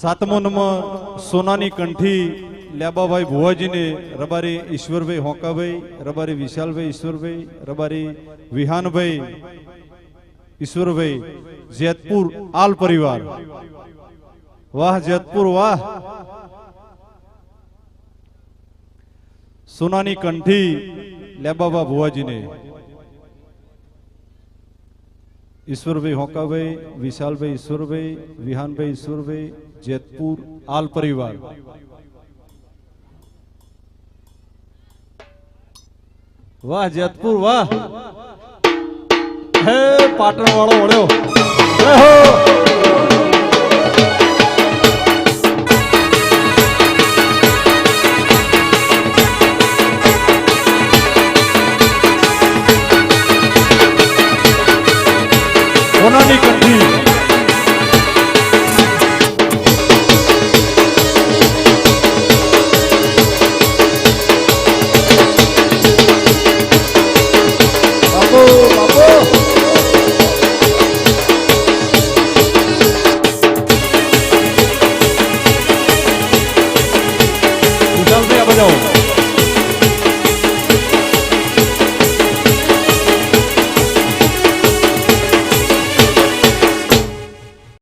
સાતમો નંબર સોનાની કંઠી લેબાભાઈ ભુવાજીને, રબારી ઈશ્વરભાઈ હોંકાભાઈ, રબારી વિશાલભાઈ ઈશ્વરભાઈ, રબારી વિહાનભાઈ ઈશ્વરભાઈ, જેતપુર આલ પરિવાર. વાહ, જેતપુર, વાહ. સોનાની કંઠી લેબાબા ભુવાજીને. ઈશ્વરભાઈ હોકાભાઈ, વિશાલભાઈ ઈશ્વરભાઈ, વિહાનભાઈ ઈશ્વરભાઈ, જેતપુર આલ પરિવાર. વાહ, જેતપુર, વાહ. હે પાટણ વાળો વળ્યો. સોનાની કંઠી. બાપુ